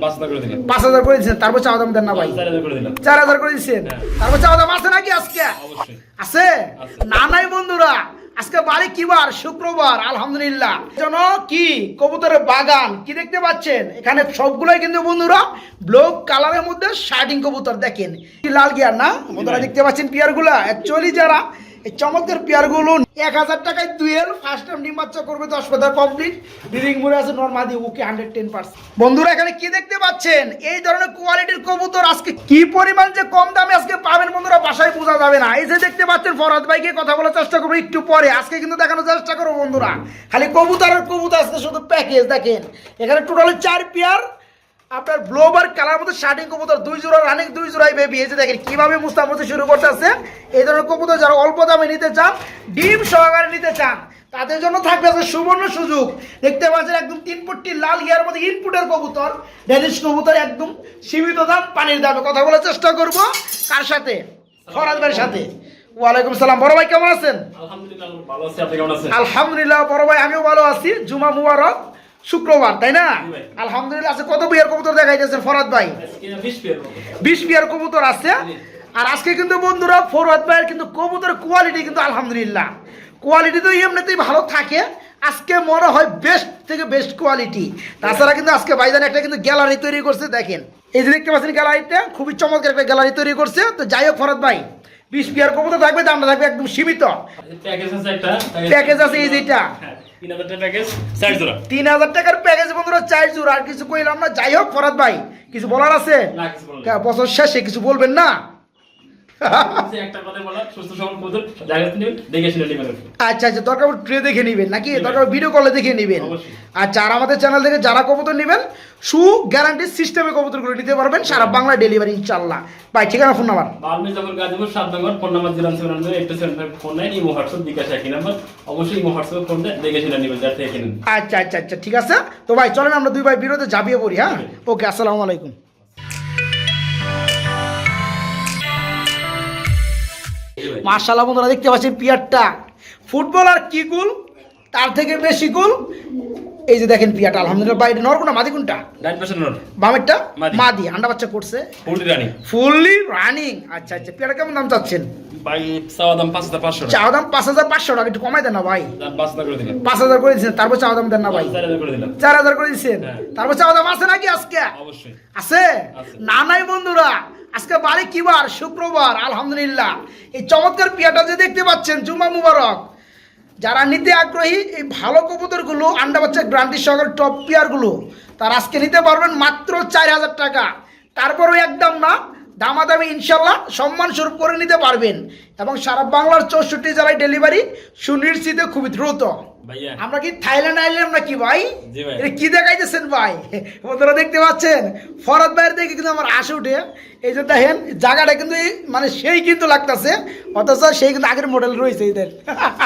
পাঁচ হাজার করে দিচ্ছেন তারপর চাওয়া দাম দেন না ভাই। চার হাজার করে দিচ্ছেন হ্যাঁ। তারপর চাওয়া দাম আছে নাকি আজকে? আছে। না নাই বন্ধুরা আজকে বাড়ি কি বার? শুক্রবার আলহামদুলিল্লাহ। যেন কি? কবুতরের বাগান কি দেখতে পাচ্ছেন? এখানে সবগুলোই কিন্তু বন্ধুরা ব্লক কালারের মধ্যে শার্টিং কবুতর দেখেন। কি লাল গিয়ার না? বন্ধুরা দেখতে পাচ্ছেন পিয়ারগুলা। অ্যাকচুয়ালি যারা এই চমৎকার পেয়ারগুলো এক হাজার টাকায় দুয়ের ফার্স্ট টাইম ডিম করবে দশ পাতা কমপ্লিট ব্রিডিং মুড়ে আছে নর্মাদি ওকে হান্ড্রেড টেন পার্সেন্ট বন্ধুরা, এখানে কি দেখতে পাচ্ছেন? এই ধরনের কোয়ালিটির কবুতর আজকে কি পরিমাণ যে কম দামে আজকে পাবেন বন্ধুরা, বাসায় বোঝা যাবে না। এই যে দেখতে পাচ্ছেন, ফরাদ ভাইকে কথা বলার চেষ্টা করব একটু পরে। আজকে কিন্তু দেখানোর চেষ্টা করব বন্ধুরা। খালি কবুতর আর কবুতর আজকে শুধু প্যাকেজ দেখেন। এখানে টোটাল চার পেয়ার আপনার ব্লোবার কালার মধ্যে শার্টিং কবুতর দুই জোড়া রানিং দুই জোড়াই বেবি এই যে দেখেন কীভাবে মুস্তামতি শুরু করতেছে এই ধরনের কবুতর যারা অল্প দামে নিতে চান ডিম সহকারে নিতে চান তাদের জন্য থাকবে আজকে সুবর্ণ সুযোগ। দেখতে পাচ্ছেন একদম তিন ফুটটি লাল গিয়ার মধ্যে ইনপুটের কবুতর। ডেনিশ কবুতর একদম সীমিত দাম পানির দামে। কথা বলার চেষ্টা করব। কার সাথে? ফরাজ ভাইয়ের সাথে। ওয়ালাইকুম সালাম। বড় ভাই কেমন আছেন? আলহামদুলিল্লাহ ভালো আছি। আপনি কেমন আছেন? আলহামদুলিল্লাহ বড় ভাই আমিও ভালো আছি। জুমা মুবারক। শুক্রবার তাই না? আলহামদুলিল্লাহ আছে কত বিয়ার কবুতর দেখাইতেছেন ফরাদ ভাই? বিশ বিয়ার কবুতর। আছে। আর আজকে কিন্তু বন্ধুরা ফরওয়ার্ড ভাইয়ের কিন্তু কবুতর কোয়ালিটি কিন্তু আলহামদুলিল্লাহ। কোয়ালিটি তো এমনিতেই ভালো থাকে। আজকে মনে হয় বেস্ট থেকে বেস্ট কোয়ালিটি তাছাড়া কিন্তু আজকে ভাইজান একটা কিন্তু গ্যালারি তৈরি করছে দেখেন। এই যে দেখতে পাচ্ছেন গ্যালারিটা খুবই চমৎকার একটা গ্যালারি তৈরি করছে। তো যাই হোক ফরদ ভাই বিশ বিয়ার কবুতর থাকবে দামটা থাকবে একদম সীমিত। প্যাকেজ আছে এই যেটা। হ্যাঁ, তিন হাজার টাকার প্যাকেজ বন্ধুরা আর কিছু কইলাম না যাই হোক ফরাদ ভাই কিছু বলার আছে? বছর শেষে কিছু বলবেন না? আচ্ছা আচ্ছা দরকার ট্রে দেখে নেবেন নাকি। দরকার ভিডিও কলে দেখে নেবেন। আচ্ছা আর আমাদের চ্যানেল থেকে যারা কবুতর নেবেন সু গ্যারান্টি সিস্টেমে কবুতরগুলো নিতে পারবেন সারা বাংলা ডেলিভারি ইনশাল্লাহ ভাই ঠিকানা ফোন নাম্বার যখন গাজীপুর সাত number phone number zero seven number eight seven five four nine Imo WhatsApp bKash একই নাম্বার অবশ্যই ইমো হোয়াটসঅ্যাপ ফোনটা দেখে শুনে নেবেন যার থেকে আচ্ছা আচ্ছা আচ্ছা ঠিক আছে। তো ভাই চলেন আমরা দুই ভাই বিরোধে ঝাঁপিয়ে পড়ি হ্যাঁ? ওকে আসসালামু আলাইকুম। মার্শাল্লাহ বন্ধুরা দেখতে পাচ্ছেন পিয়ারটা। ফুটবল আর কি গুল তার থেকে বেশি গুল এই যে দেখেন পিয়াটা আলহামদুলিল্লাহ বাইরে নর কোনটা? মাদি কোনটা? বামেরটা? মাদি। মাদি আন্ডা বাচ্চা করছে। Fully running. Fully running. আচ্ছা আচ্ছা পিয়াটা কেমন দাম চাচ্ছেন? বাই চাওয়া দাম পাঁচ হাজার পাঁচশো চাওয়া দাম পাঁচ হাজার পাঁচশো টাকা একটু কমাই দেন না ভাই। পাঁচ হাজার করে দিলাম। পাঁচ হাজার করে দিচ্ছেন তারপর চাওয়া দাম দেন না ভাই। চার হাজার করে দিলাম। চার হাজার করে দিচ্ছেন হ্যাঁ। তারপর চাওয়া দাম আছে নাকি আজকে? অবশ্যই। আছে? আছে। না নাই বন্ধুরা। আজকে বাড়ি কি বার? শুক্রবার আলহামদুলিল্লাহ। এই চমৎকার পিয়াটা যে দেখতে পাচ্ছেন জুমা মুবারক। যারা নিতে আগ্রহী এই ভালো কবুতরগুলো আন্ডা বাচ্চা গ্রান্টি সহকারে টপ পিয়ারগুলো তার আজকে নিতে পারবেন মাত্র চার হাজার টাকা। তারপরও একদম না দামাদামি ইনশাল্লাহ সম্মান স্বরূপ করে নিতে পারবেন। এবং সারা বাংলার চৌষট্টি জেলায় ডেলিভারি সুনিশ্চিত খুবই দ্রুত। আমরা কি থাইল্যান্ড আইলাম নাকি ভাই? ভাই। এটা কি দেখাইতেছেন ভাই? বন্ধুরা দেখতে পাচ্ছেন? ফরদ ভাইয়ের দেখে কিন্তু আমার আসে উঠে। এই যে দেখেন জায়গাটা কিন্তু মানে সেই কিন্তু লাগতেছে। অথচ সেই কিন্তু আগের মডেল রয়েছে এদের।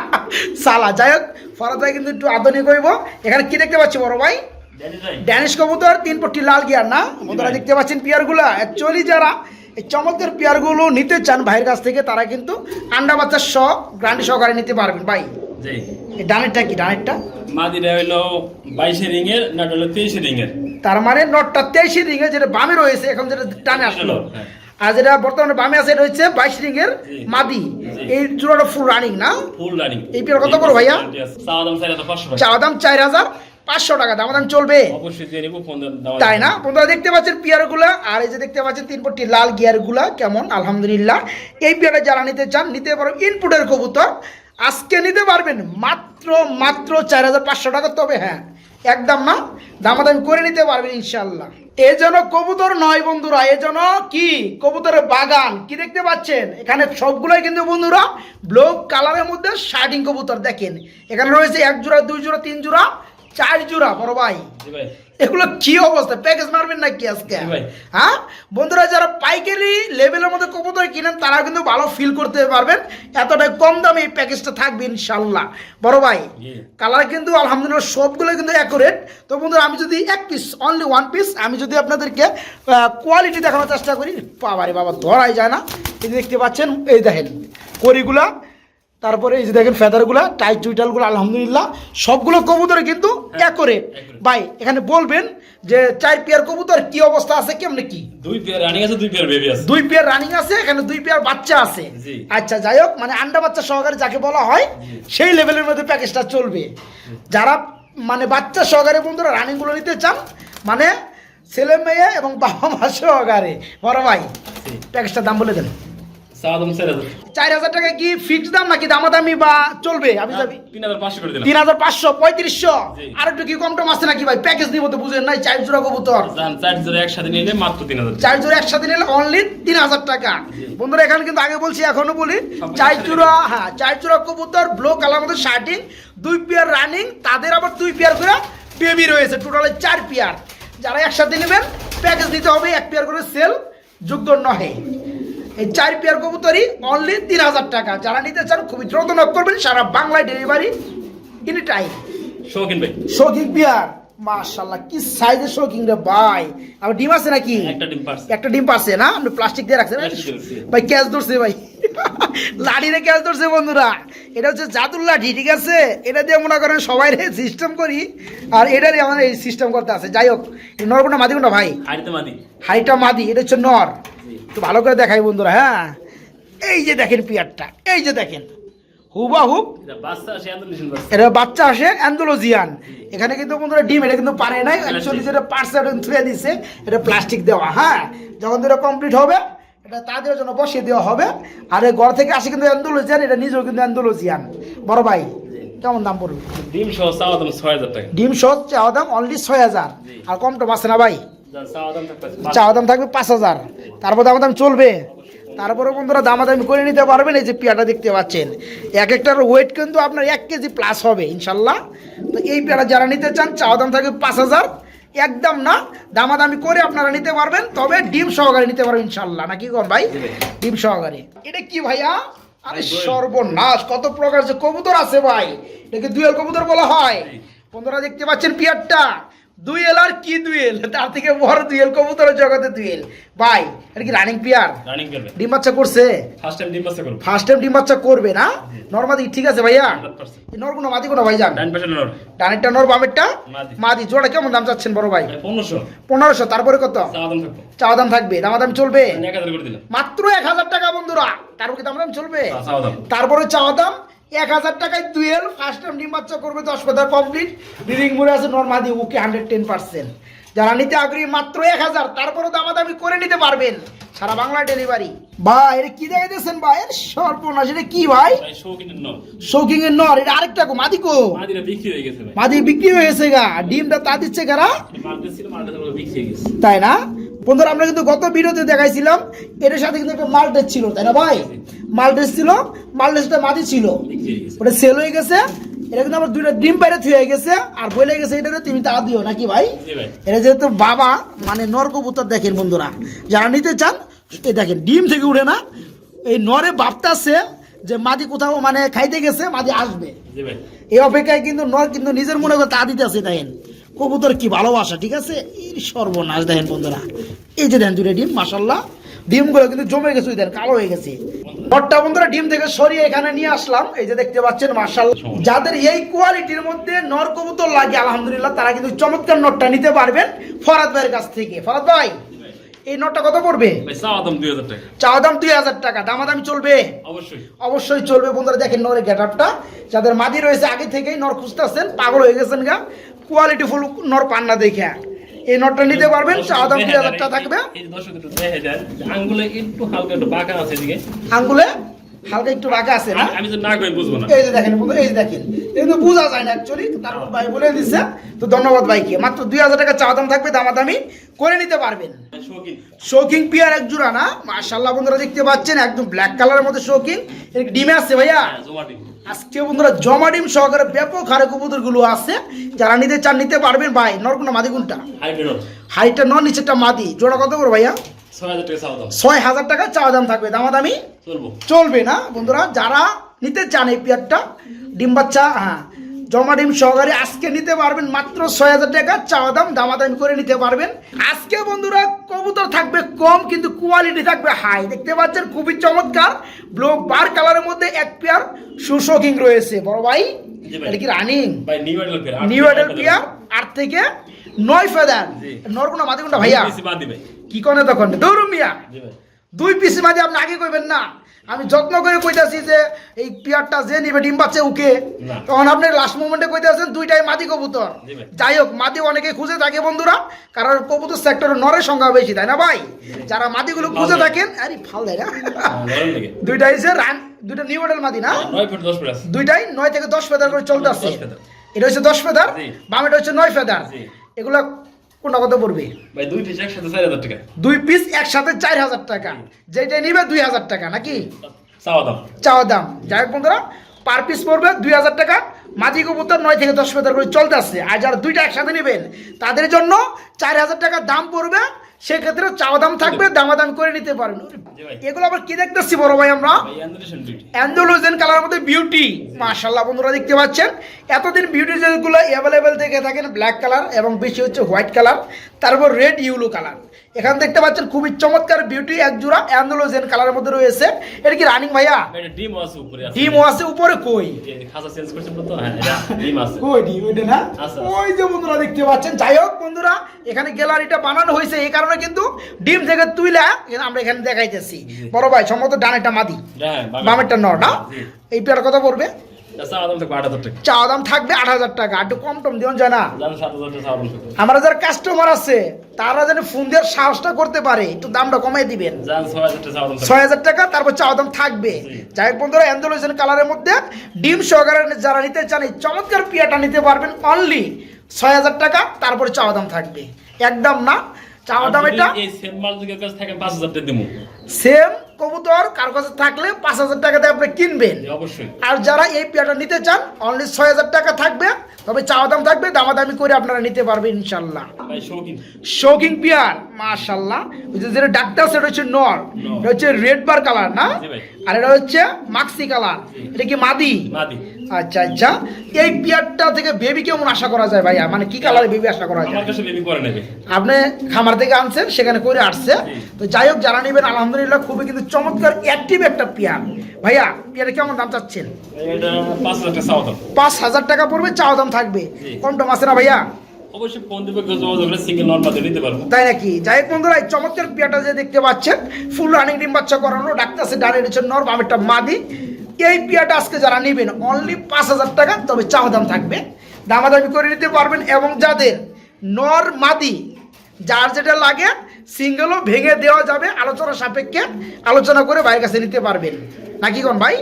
সালা যাই হোক ফরদ ভাই কিন্তু একটু আধুনিক হইব। এখানে কি দেখতে পাচ্ছি বড় ভাই? ড্যানি ড্যানিশ কবুতর তিন পট্টি লাল গিয়ার না? বন্ধুরা দেখতে পাচ্ছেন পিয়ারগুলো। অ্যাকচুয়ালি যারা এই চমৎকার পেয়ারগুলো নিতে চান ভাইয়ের কাছ থেকে তারা কিন্তু আন্ডা বাচ্চার শ গ্রান্টি সহকারে নিতে পারবেন। ভাই এই ডানেরটা কি? ডানেরটা? মাদিরা হইল বাইশে রিং এর হলো তেইশে রিং তার মানে নটটা তেইশি যেটা বামে রয়েছে এখন যেটা টানে আসলো। হ্যাঁ। আর যেটা বর্তমানে বামে আছে এটা হচ্ছে বাইশ রিঙের জি। মাদি। এই জোড়াটা ফুল রানিং না? ফুল রানিং এই পেয়ার কত করে ভাইয়া? চাওয়া দাম চার হাজার। পাঁচশো টাকা চাওয়া দাম চার হাজার পাঁচশো টাকা দাম দাম চলবে তাই না? বন্ধুরা দেখতে পাচ্ছেন পিয়ারগুলা আর এই যে দেখতে পাচ্ছেন তিন পট্টি লাল গিয়ারগুলা কেমন? আলহামদুলিল্লাহ। এই পেয়ারে যারা নিতে চান নিতে পারো ইনপুটের কবুতর। আজকে নিতে পারবেন মাত্র মাত্র চার হাজার পাঁচশো টাকা তবে হ্যাঁ একদম না দামাদামি করে নিতে পারবেন ইনশাল্লাহ এ যেন কবুতর নয় বন্ধুরা এ যেন কি? কবুতরের বাগান কি দেখতে পাচ্ছেন? এখানে সবগুলোই কিন্তু বন্ধুরা ব্লক কালারের মধ্যে শার্টিং কবুতর দেখেন। এখানে রয়েছে এক জোড়া দুই জোড়া তিন জোড়া। চার জোড়া বড় ভাই। এগুলো কি অবস্থা? প্যাকেজ মারবেন নাকি আজকে? হ্যাঁ? বন্ধুরা যারা পাইকারি লেভেলের মধ্যে কবুতর কিনেন তারা কিন্তু ভালো ফিল করতে পারবেন। এতটাই কম দামে এই প্যাকেজটা থাকবে ইনশাল্লাহ। বড় ভাই কালার কিন্তু আলহামদুলিল্লাহ সবগুলো কিন্তু অ্যাকুরেট তো বন্ধুরা আমি যদি এক পিস অনলি ওয়ান পিস আমি যদি আপনাদেরকে কোয়ালিটি দেখানোর চেষ্টা করি বাবারে বাবা ধরাই যায় না। এই দেখতে পাচ্ছেন এই দেখেন করিগুলা তারপরে এই যে দেখেন ফেদারগুলা টাইট চুইটালগুলো আলহামদুলিল্লাহ সবগুলো কবুতর কিন্তু অ্যাকোরেট accurate। ভাই এখানে বলবেন যে চার পেয়ার কবুতর কি অবস্থা আছে কেমনে কি? দুই পেয়ার রানিং আছে দুই পেয়ার বেবি আছে। দুই পেয়ার রানিং আছে এখানে দুই পেয়ার বাচ্চা আছে। আচ্ছা যাই হোক মানে আন্ডা বাচ্চা সহকারে যাকে বলা হয় সেই লেভেলের মধ্যে প্যাকেজটা চলবে। যারা মানে বাচ্চা সহকারে বন্ধুরা রানিংগুলো নিতে চান মানে ছেলে মেয়ে এবং বাবা মা সহকারে। বড় ভাই প্যাকেজটার দাম বলে দেন। চার হাজার টাকা কি ফিক্সড দাম নাকি দামাদামি বা চলবে? আমি যাবি? তিন হাজার পাঁচশো করে দিলাম। তিন হাজার পাঁচশো পঁয়ত্রিশশো? আর একটু কি কম টম আছে নাকি ভাই? প্যাকেজ নিব তো বুঝেন নাই? চার জোড়া কবুতর। চার জোড়া একসাথে নিলে মাত্র তিন হাজার চার জোড়া একসাথে নিলে অনলি তিন হাজার টাকা। বন্ধুরা এখানে কিন্তু আগে বলছি এখনও বলি চার জোড়া হ্যাঁ চার জোড়া কবুতর ব্লু কালার মধ্যে শার্টিং দুই পেয়ার রানিং তাদের আবার দুই পেয়ার করে বেবি রয়েছে টোটালে চার পেয়ার যারা একসাথে নেবেন প্যাকেজ দিতে হবে এক পেয়ার করে সেল যোগ্য নহে। এই চার পেয়ার কবুতরই অনলি তিন হাজার টাকা। যারা নিতে চান খুবই দ্রুত নক করবেন সারা বাংলায় ডেলিভারি ইনি টাইম শৌখিন ভাই। শৌখিন পেয়ার মাশাল্লাহ কি সাইজের শৌখিন রে ভাই। আবার ডিম আছে নাকি? একটা ডিম পারছে। একটা ডিম পাচ্ছে না? আপনি প্লাস্টিক দিয়ে রাখছেন। ভাই ক্যাচ ধরছে ভাই। লাঠিরে ক্যাচ ধরছে বন্ধুরা। এটা হচ্ছে জাদুর লাঠি ঠিক আছে? এটা দিয়ে মনে করেন সবাই সিস্টেম করি আর এটারই আমার এই সিস্টেম করতে আছে। যাই হোক এই নরকোনা মাদি কোনটা ভাই? হাড়িতে মাদি। এটা হচ্ছে নর। একটু ভালো করে দেখাই বন্ধুরা হ্যাঁ? এই যে দেখেন পিয়ারটা এই যে দেখেন। হুবা হুব এটা বাচ্চা আসে অ্যান্ডোলজিয়ান। এখানে কিন্তু বন্ধুরা ডিম এটা কিন্তু পারে নাই। অ্যাকচুয়ালি যেটা পার্সে ধুয়ে দিছে এটা প্লাস্টিক দেওয়া হ্যাঁ? যখন এটা কমপ্লিট হবে এটা তাদের জন্য বসিয়ে দেওয়া হবে। আর এই ঘর থেকে আসে কিন্তু অ্যান্ডোলজিয়ান এটা নিজেও কিন্তু অ্যান্ডোলজিয়ান। বড় ভাই কেমন দাম পড়বে? ডিম সহ চাওয়া দাম ছয় হাজার টাকা। ডিম সহ চাওয়া দাম অনলি ছয় হাজার। আর কম টম আছে না ভাই? চাওয়া দাম থাকবে পাঁচ। হাজার। তারপর দাম দাম চলবে। তারপরে বন্ধুরা দামাদামি করে নিতে পারবেন এই যে পেয়াটা দেখতে পাচ্ছেন। এক একটার ওয়েট কিন্তু আপনার এক কেজি প্লাস হবে ইনশাল্লাহ। তো এই পেয়ারা যারা নিতে চান চাওয়া দাম থাকবে পাঁচ হাজার। একদম না। দামাদামি করে আপনারা নিতে পারবেন তবে ডিম সহকারে নিতে পারবেন ইনশাল্লাহ নাকি কোন ভাই? ভাই। ডিম সহকারে। এটা কি ভাইয়া? আরে সর্বনাশ কত প্রকার যে কবুতর আছে ভাই। এটাকে দুয়ের কবুতর বলা হয়। বন্ধুরা দেখতে পাচ্ছেন পিয়ারটা। দুয়েল আর কি দুয়েল তার থেকে বড় দুয়েল কবুতরের জগতে দুয়েল ভাই এটা কি রানিং পিয়ার রানিং করবে ডিম বাচ্চা করছে? ফার্স্ট টাইম ডিম বাচ্চা করবে। ফার্স্ট টাইম ডিম বাচ্চা করবে না? নর্মাদি ঠিক আছে ভাইয়া? 100% এই নর কোনো মাদি কোনো ভাই যান ডান পাশে নর। ডানেরটা নর বামেরটা? মাদি। মাদি। জোড়া কেমন দাম চাচ্ছেন বড় ভাই? পনেরোশো। পনেরোশো তারপরে কত? চাওয়া দাম থাকবে। দাম দামাদাম চলবে? এক হাজার করে দিলাম। মাত্র এক হাজার টাকা বন্ধুরা। তারপর কি দাম চলবে? হ্যাঁ, দাম। তারপরে চাওয়া দাম এক হাজার টাকায় দুয়েল ফার্স্ট টাইম ডিম বাচ্চা করবে দশ পাতার কমপ্লিট ব্রিডিং মুড়ে আছে নর্মাদি ওকে হান্ড্রেড টেন পার্সেন্ট যারা নিতে আগ্রহী মাত্র এক হাজার তারপরে দামাদামি করে নিতে পারবেন। সারা বাংলা ডেলিভারি ভাই এটা কি দেখাইতেছেন ভাই? এর সর্বনাশ এটা কি ভাই? শৌকিং এর নর এটা আরেকটা কো মাদি কো? মাদিরা বিক্রি হয়ে গেছে মাদি গা। ডিমটা তা দিচ্ছে কারা? তাই না? বন্ধুরা আমরা কিন্তু গত ভিডিওতে দেখাইছিলাম এটার সাথে কিন্তু একটা মালটেস ছিল তাই না ভাই? মালটেস ছিল মালটেসটা মাদি ছিল। ওটা সেল হয়ে গেছে এটা কিন্তু আমার দুইটা ডিম বাইরে থুয়ে গেছে আর বলে গেছে এটা তুমি তা দিও নাকি ভাই? এটা যেহেতু বাবা মানে নর কবুতর দেখেন বন্ধুরা যারা নিতে চান এই দেখেন ডিম থেকে উঠে না এই নরে ভাবতাছে যে মাদি কোথাও মানে খাইতে গেছে মাদি আসবে। এই অপেক্ষায় কিন্তু নর কিন্তু নিজের মনে করে তা দিতে আছে দেখেন। কবুতর কি ভালোবাসা ঠিক আছে? এই সর্বনাশ দেখেন বন্ধুরা। এই যে দেন দুটো ডিম মাসাল্লাহ ডিমগুলো কিন্তু জমে গেছে দেন কালো হয়ে গেছে। নটটা বন্ধুরা ডিম থেকে সরিয়ে এখানে নিয়ে আসলাম। এই যে দেখতে পাচ্ছেন মার্শাল যাদের এই কোয়ালিটির মধ্যে নর কবুতর লাগে আলহামদুলিল্লাহ তারা কিন্তু চমৎকার নটটা নিতে পারবেন ফরাদ ভাইয়ের কাছ থেকে। ফরাদ ভাই এই নটটা কত পড়বে? চাওয়া দাম দুই হাজার টাকা। চাওয়া দাম দুই হাজার টাকা। দামাদামি চলবে? অবশ্যই। অবশ্যই চলবে। বন্ধুরা দেখেন নরের গেট আপটা যাদের মাদি রয়েছে আগে থেকেই নর খুঁজতেছেন পাগল হয়ে গেছেন গা। কোয়ালিটি ফুল নর পান্না দেখে। এই নরটা নিতে পারবেন চাওয়া দাম দুই হাজার টাকা থাকবে। আঙ্গুলে একটু হালকা একটু বাঁকা আছে এদিকে। আঙ্গুলে হালকা একটু রাখা আছে না? আমি- তো না করে বুঝব না। এই যে দেখেন বন্ধুরা, এই যে দেখেন। কিন্তু বোঝা যায় না অ্যাকচুয়ালি তারপর ভাই বলে দিচ্ছে তো ধন্যবাদ ভাইকে। মাত্র দুই হাজার টাকা চাওয়া দাম থাকবে দামাদামি করে নিতে পারবেন। শৌকিং পিয়ার এক জোড়া না? মার্শাল্লাহ বন্ধুরা দেখতে পাচ্ছেন একদম ব্ল্যাক কালারের মধ্যে শৌকিং এর ডিমে আছে ভাইয়া। হ্যাঁ, আজকে বন্ধুরা জমা ডিম সহকারে ব্যাপক হারে কবুতরগুলো আছে। যারা নিতে চান নিতে পারবেন ভাই। নরকুনা মাদি কোনটা? হাইটটা নন নিচেরটা মাদি। জোড়া কত করে ভাইয়া? ছয় হাজার টাকা চাওয়া দাম। ছয় হাজার টাকা চাওয়া দাম থাকবে। দামাদামি? চলবো। না বন্ধুরা যারা নিতে চান এই পেয়ারটা ডিম বাচ্চা হ্যাঁ জমা ডিম সহকারে আজকে নিতে পারবেন মাত্র ছয় হাজার টাকা চাওয়া দাম দামাদামি করে নিতে পারবেন। আজকে বন্ধুরা কবুতর থাকবে কম কিন্তু কোয়ালিটি থাকবে হাই দেখতে পাচ্ছেন খুবই চমৎকার। ব্লু বার কালারের মধ্যে এক পেয়ার সুশোকিং রয়েছে। বড় ভাই এটা কি running new idol pair new idol pair আট থেকে নয় ফেদার। নরগুনা মাদিগুন্ডা ভাইয়া? কি কনে তখন? দৌড় মিয়া দুই পিস মাঝে আপনি আগে কইবেন না। আমি যত্ন করে কইতাছি যে এই পিয়ারটা যে নিবে ডিম বাচ্চা উকে। তখন আপনি লাস্ট মোমেন্টে কইতাছেন দুইটাই মাদি কবুতর। যাই হোক মাদি অনেকে খুঁজে থাকে বন্ধুরা। কারণ কবুতর সেক্টরে নরের সংখ্যা বেশি তাই না ভাই? যারা মাদিগুলো খুঁজে থাকেন আরে ভালো দেয় না। নরম লাগে। দুইটা এসে রান দুইটা নিউ মডেল মাদি না? দুইটাই নয় থেকে দশ ফেদার করে চলতে আসছে এটা হচ্ছে দশ ফেদার। বামেটা হচ্ছে নয় ফেদার। এগুলা কোনটা কত পড়বে? ভাই দুই পিস একসাথে চার হাজার টাকা। দুই পিস একসাথে চার হাজার টাকা। যেটা নিবে দুই হাজার টাকা নাকি? চাওয়া দাম। চাওয়া দাম। যাই হোক বন্ধুরা পার পিস পড়বে দুই হাজার টাকা। মাঝি কবুতর নয় থেকে দশ মিটার করে চলতে আসছে। আর যারা দুইটা একসাথে নেবেন তাদের জন্য চার হাজার টাকা দাম পড়বে সেক্ষেত্রে চাওয়া দাম থাকবে দামাদাম করে নিতে পারেন এগুলো আবার কি দেখতেছি বড় ভাই আমরা? অ্যান্ডোলোজেন কালার মধ্যে বিউটি মাশাল্লাহ বন্ধুরা দেখতে পাচ্ছেন। এতদিন বিউটি যেগুলো অ্যাভেলেবেল থেকে থাকেন ব্ল্যাক কালার এবং বেশি হচ্ছে হোয়াইট কালার তারপর রেড ইউলো কালার এখানে দেখতে পাচ্ছেন খুবই চমৎকার বিউটি এক জোড়া অ্যান্ডোলোজেন কালারের মধ্যে রয়েছে। এটা কি রানিং ভাইয়া? ডিম আছে উপরে আছে ডিম আছে উপরে কই? খাঁচা চেঞ্জ করছেন তো হ্যাঁ এটা ডিম আছে। কই ডিম এটা না। ওই যে বন্ধুরা দেখতে পাচ্ছেন যাই হোক বন্ধুরা এখানে গ্যালারিটা বানানো হয়েছে এই কারণে কিন্তু ডিম থেকে তুইলা আমরা এখানে দেখাইতেছি। বড় ভাই সম্ভবত ডানেরটা মাদি। হ্যাঁ বামেরটা নর না? জি। এই পেয়ার কত পড়বে চাওয়া দাম থাকবে আট হাজার টাকা। একটু কম টম দিন যায় না। আমরা যারা কাস্টমার আছে তারা যেন ফোন দিয়ে সাহসটা করতে পারে একটু দামটা কমাই দিবেন। ছয় হাজার টাকা তারপর চাওয়া দাম থাকবে। যাই বন্ধুরা অ্যান্ডোলোজেন কালারের মধ্যে ডিম সহকারে যারা নিতে চান এই চমৎকার পিয়াটা নিতে পারবেন অনলি ছয় হাজার টাকা তারপরে চাওয়া দাম থাকবে। একদম না? চাওয়া দাম। এটা সেম কবুতর কার কাছে থাকলে পাঁচ হাজার টাকাতে আপনি কিনবেন। অবশ্যই। আর যারা এই পেয়ারটা নিতে চান অনলি ছয় হাজার টাকা থাকবে তবে চাওয়া দাম থাকবে দামাদামি করে আপনারা নিতে পারবেন ইনশাল্লাহ। শৌখিন পিয়ার। মাশাল্লাহ ওই যে যেটা ডাক্তার সেটা হচ্ছে নর। এটা হচ্ছে রেড বার কালার না? আর এটা হচ্ছে মাক্সি কালার এটা কি মাদি? আচ্ছা আচ্ছা। এই পিয়ারটা থেকে বেবি কেমন আশা করা যায় ভাইয়া? মানে কি কালারে বেবি আশা করা যায়? আপনি খামার থেকে আনছেন সেখানে করে আসছে। তো যাই হোক যারা নেবেন আলহামদুলিল্লাহ খুবই কিন্তু চমৎকার অ্যাক্টিভ একটা পিয়ার ভাইয়া পিয়ারে কেমন দাম চাচ্ছেন? পাঁচ হাজার টাকা পড়বে চাওয়া দাম থাকবে। কম টম আছে না ভাইয়া? তাই নাকি? যাই চমৎকার পিয়াটা যে দেখতে পাচ্ছেন ফুল রানিং ডিম বাচ্চা করানো ডাক্তার সে বামেরটা মাদি। এই আজকে যারা নেবেন অনলি পাঁচ হাজার টাকা, তবে দাম থাকবে। করে নিতে পারবেন এবং যাদের নর মাদি, যার যেটা লাগে সিঙ্গেলও ভেঙে দেওয়া যাবে, আলোচনা সাপেক্ষে আলোচনা করে ভাইয়ের কাছে নিতে পারবেন। নাকি কোন ভাই?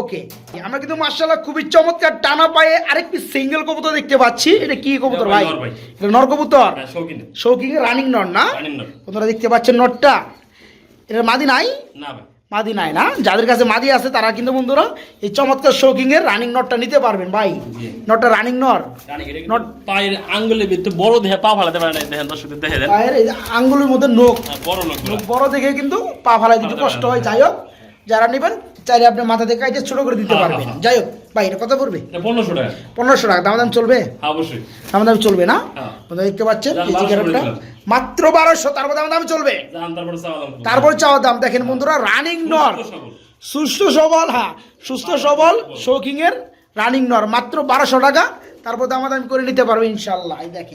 ওকে আমরা কিন্তু মার্শাল্লাহ খুবই চমৎকার টানা পায়ে আরেকটি সিঙ্গেল কবুতর দেখতে পাচ্ছি। এটা কি কবুতর ভাই? নর। এটা নর কবুতর? শৌকিং রানিং নট না? আপনারা দেখতে পাচ্ছেন নটটা এটা মাদি নাই? না ভাই। মাদি নাই না? যাদের কাছে মাদি আছে তারা কিন্তু বন্ধুরা এই চমৎকার শৌকিং এর রানিং নটটা নিতে পারবেন ভাই। নটটা রানিং নর জানি এটা পায়ের আঙ্গুলে একটু বড় দেহে পা ফালাতে পারে না দেখেন দর্শকদের দেখে দেন। পায়ের আঙ্গুলের মধ্যে নোখ। হ্যাঁ, বড় নখ নোখ বড় দেখে কিন্তু পা ফালাই দিতে কষ্ট হয় যাই হোক। যারা নেবেন চাইলে আপনি মাথা থেকে কাইটে ছোট করে দিতে হ্যাঁ, পারবেন। হ্যাঁ। যাই হোক ভাই এটা কত পড়বে? পনেরোশো টাকা। পনেরোশো টাকা। দাম দাম চলবে? হ্যাঁ, অবশ্যই। দাম দাম চলবে না? হ্যাঁ। দেখতে পাচ্ছেন মাত্র বারোশো তারপর দাম দাম। চলবে তারপরে চাওয়া দাম। দেখেন বন্ধুরা রানিং নর সুস্থ সবল হ্যাঁ। সুস্থ সবল শৌকিং এর রানিং নর মাত্র বারোশো টাকা। তারপর দাম দাম করে নিতে পারবে ইনশাল্লাহ। এই দেখেন।